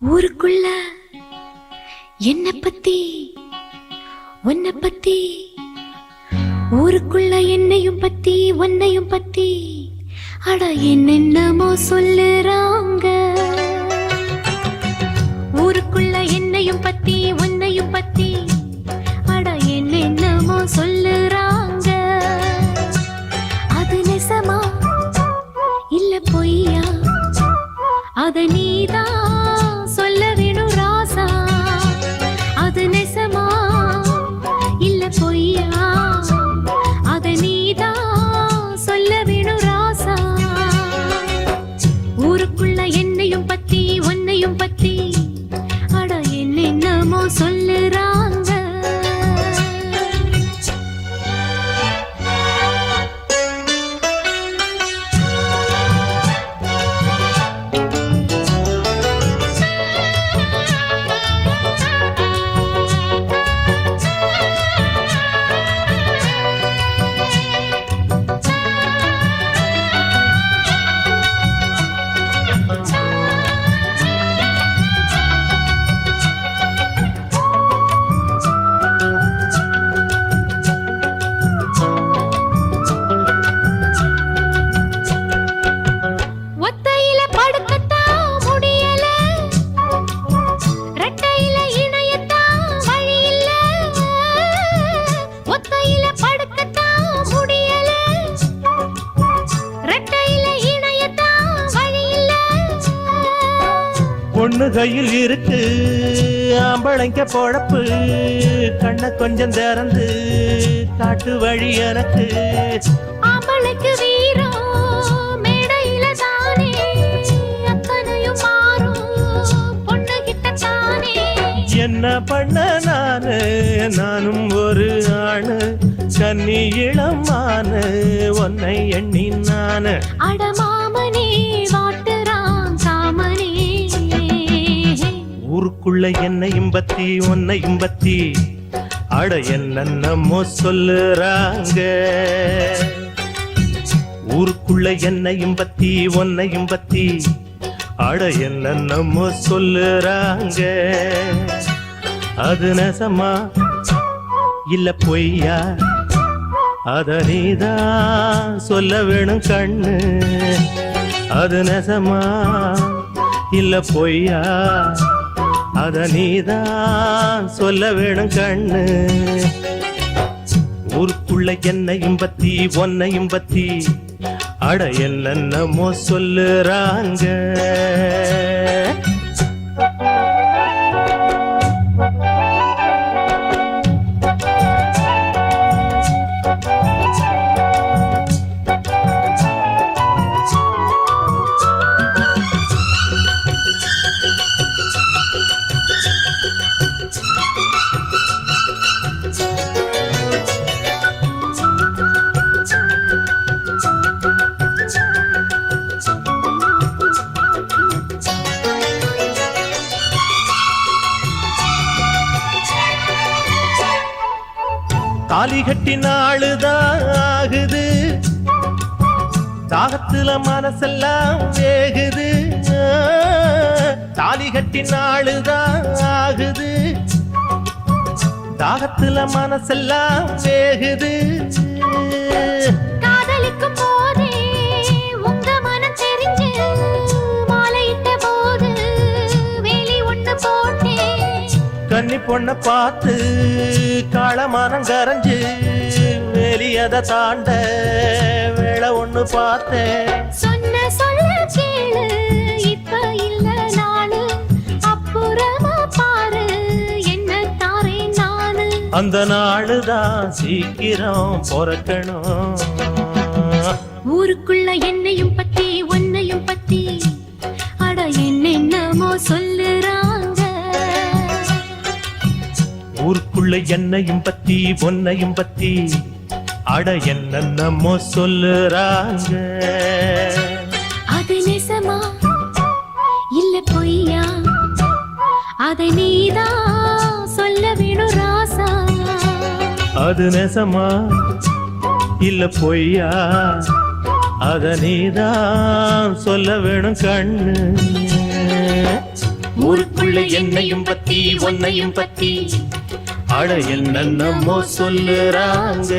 ஊருக்குள்ள என்ன பத்தி உன்னை பத்தி ஊருக்குள்ள என்னையும் பத்தி உன்னையும் பத்தி அட என்னென்னமோ சொல்லுறாங்க. ஊருக்குள்ள என்னையும் பத்தி உன்னையும் பத்தி அட என்னென்னமோ சொல்லுறாங்க. அது நெசமா இல்ல பொய்யா? அத நீதான் பொண்ணு கையில் இருக்கு. ஆம்பளைங்க பொழப்பு. கண்ண கொஞ்சம் திறந்து காட்டு வழி எனக்கு. ஆம்பளைக்கு வீரம் மேடையில தானே. அத்தனையும் மாறும். பொண்ணு கிட்ட தானே. என்ன பண்ண நானு? நானும் ஒரு ஆணு. கன்னி இளமானு உன்னை எண்ணி நானு. அடமாமனே ஊருக்குள்ள என்னையும் பத்தி உன்னையும் பத்தி அட என்னென்னமோ சொல்லுறாங்க. ஊருக்குள்ள என்னையும் பத்தி உன்னையும் பத்தி அட என்னென்னமோ சொல்லுறாங்க. அது நெசமா? இல்ல பொய்யா? அத நீதான் சொல்ல வேணும் கண்ணு. அது நெசமா? இல்ல பொய்யா? அத நீதான் சொல்ல வேணும் கண்ணு. ஊருக்குள்ள என்னையும் பத்தி ஒன்னையும் பத்தி அட என்னென்னமோ சொல்லுறாங்க. தாலி கட்டி நாளுதான் ஆகுது தாகத்துல மனசெல்லாம் வேகுது. தாலி கட்டி நாளுதான் ஆகுது தாகத்துல மனசெல்லாம் வேகுது. காதலிக்கும் கன்னி பொண்ண பார்த்து காளமானம் கரைஞ்சு வெளியத தாண்ட வேலை ஒண்ணு பார்த்தேன். சொன்ன சொல்ல கேளு இப்ப இல்ல நானு. அப்புறமா பாரு என்ன தாரேன் நானு. அந்த நாளுதான் சீக்கிரம் பிறக்கணும். ஊருக்குள்ள என்னையும் பத்தி உன்னையும் பத்தி. அட என்னென்னமோ சொல்லுறாங்க ஊருக்குள்ள என்னையும் பத்தி பொன்னையும் பத்தி. அட என்னென்னமோ சொல்லுறாங்க. அது நெசமா? இல்ல பொய்யா? அதை நீதான் சொல்ல வேணும் ராசா? அது நெசமா? இல்ல பொய்யா? அத நீதான் சொல்ல வேணும் கண்ணு. ஊருக்கு ஊருக்குள்ள என்னையும் பத்தி உன்னையும் பத்தி. அட என்னென்னமோ சொல்லுறாங்க.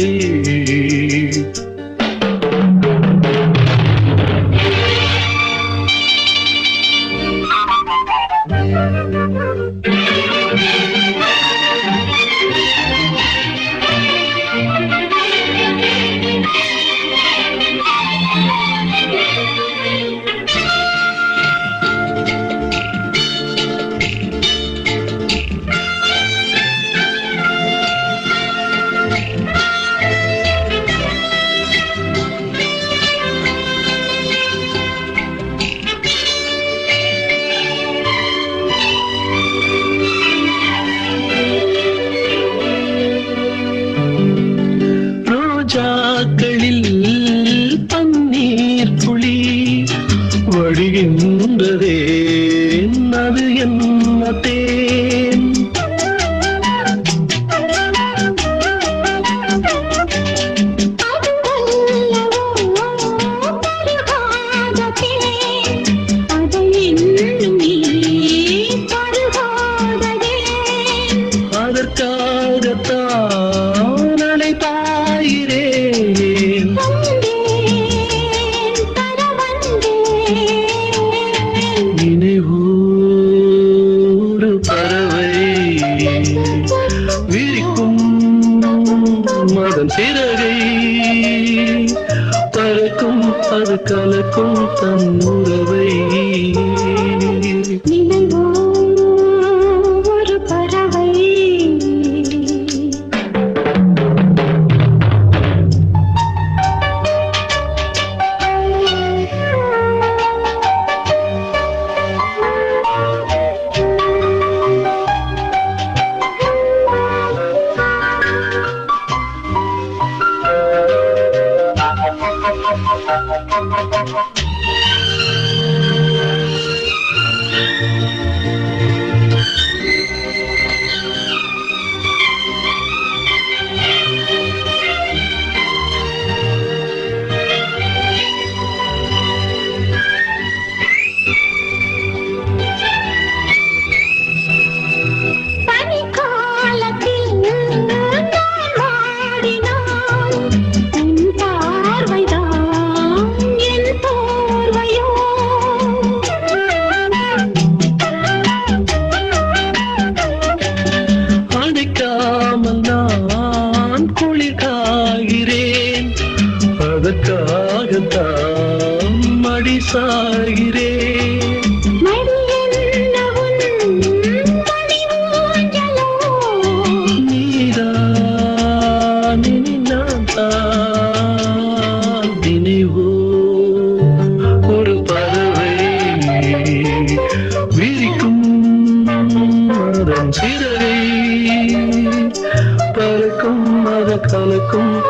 You. அதற்காகத்தான் அழைத்தாயிரேன் நினைவூறு பறவை விரிக்கும் மதன் சிறகை பறக்கும் அது கலக்கும் தன்னும்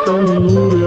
don't.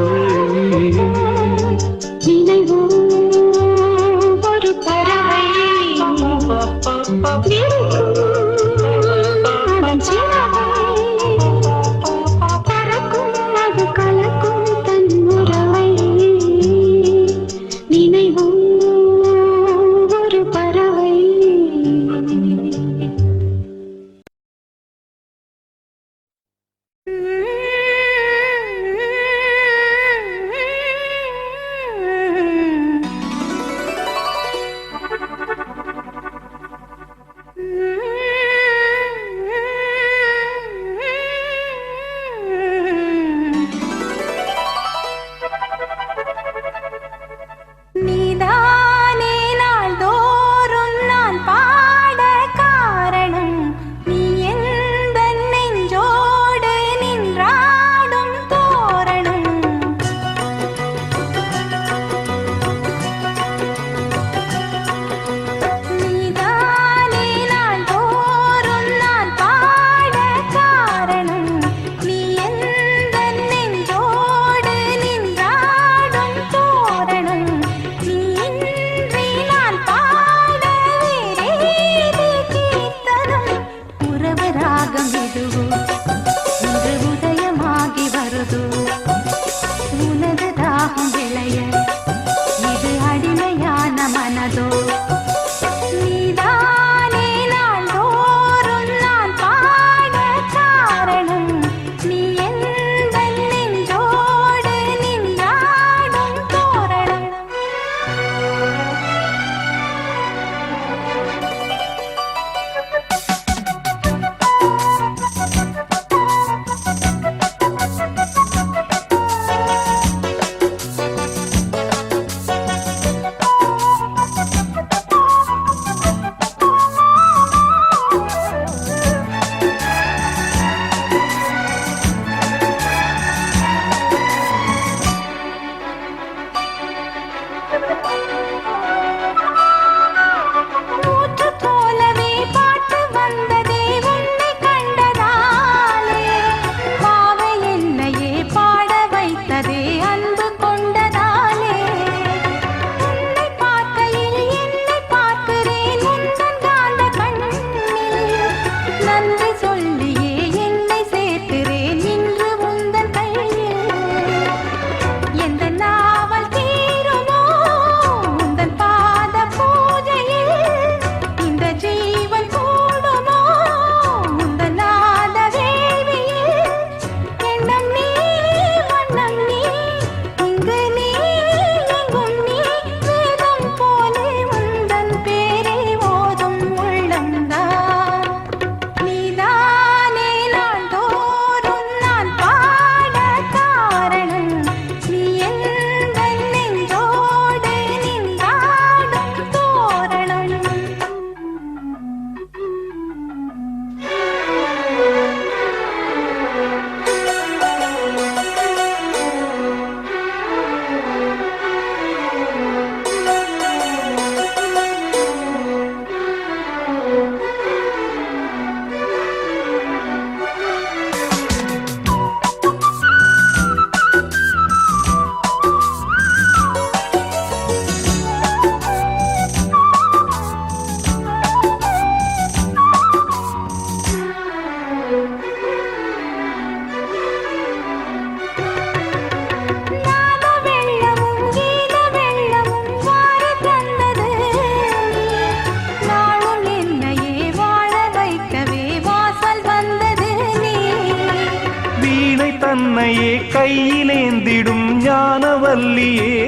கையிலேந்திடும் ஞானவல்லியே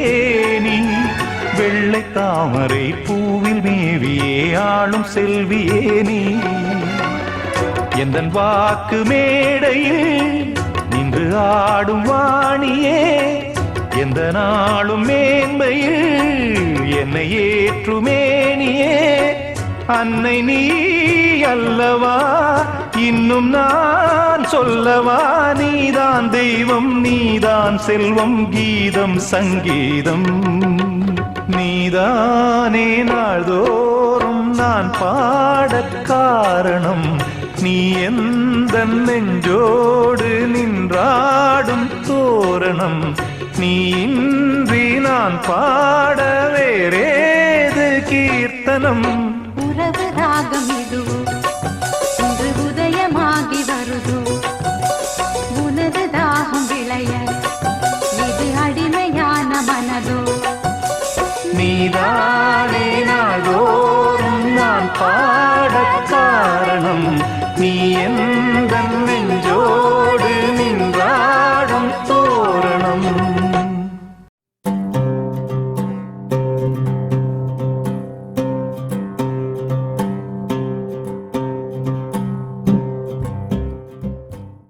நீ. வெள்ளை தாமரை பூவில் மேவியே ஆளும் செல்வியே நீ. எந்தன் வாக்கு மேடையில் நின்று ஆடும் வாணியே எந்த நாளும் மேன்மையில் என்னை ஏற்றுமேனியே. அன்னை நீ அல்லவா இன்னும் நான் சொல்லவா நீதான் தெய்வம் நீதான் செல்வம் கீதம் சங்கீதம். நீதானே நாள்தோறும் நான் பாடக் காரணம். நீ எந்த நெஞ்சோடு நின்றாடும் தோரணம். நீ இன்றி நான் பாட வேறேது கீர்த்தனம். உறவு ராகம் இது.